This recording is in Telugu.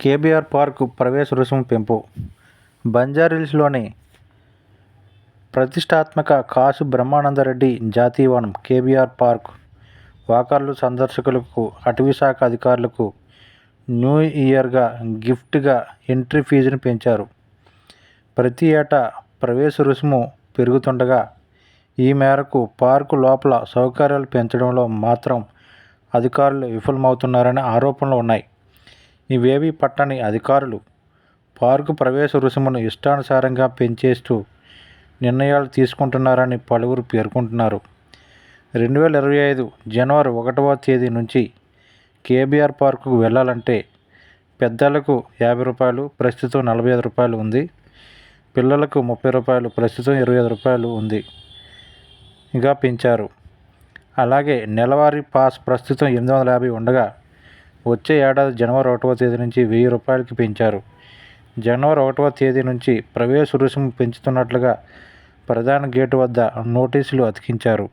కేబీఆర్ పార్క్ ప్రవేశ రుసుము పెంపు. బంజారాహిల్స్లోని ప్రతిష్టాత్మక కాసు బ్రహ్మానందరెడ్డి జాతీయవనం కేబీఆర్ పార్క్. వాకర్లు సందర్శకులకు అటవీశాఖ అధికారులకు న్యూ ఇయర్గా గిఫ్ట్గా ఎంట్రీ ఫీజును పెంచారు. ప్రతి ఏటా ప్రవేశ రుసుము పెరుగుతుండగా ఈ మేరకు పార్కు లోపల సౌకర్యాలు పెంచడంలో మాత్రం అధికారులు విఫలమవుతున్నారనే ఆరోపణలు ఉన్నాయి. ఇవేవి పట్టని అధికారులు పార్కు ప్రవేశ రుసుమును ఇష్టానుసారంగా పెంచేస్తూ నిర్ణయాలు తీసుకుంటున్నారని పలువురు పేర్కొంటున్నారు. రెండు వేల ఇరవై ఐదు జనవరి ఒకటవ తేదీ నుంచి కేబీఆర్ పార్కుకు వెళ్ళాలంటే పెద్దలకు యాభై రూపాయలు ప్రస్తుతం నలభై ఐదు రూపాయలు ఉంది. పిల్లలకు ముప్పై రూపాయలు ప్రస్తుతం ఇరవై ఐదు రూపాయలు ఉంది. ఇంకా పెంచారు. అలాగే నెలవారీ పాస్ ప్రస్తుతం ఎనిమిది వందల యాభై ఉండగా వచ్చే ఏడాది జనవరి ఒకటవ తేదీ నుంచి వెయ్యి రూపాయలకి పెంచారు. జనవరి ఒకటవ తేదీ నుంచి ప్రవేశ రుసుము పెంచుతున్నట్లుగా ప్రధాన గేటు వద్ద నోటీసులు అతికించారు.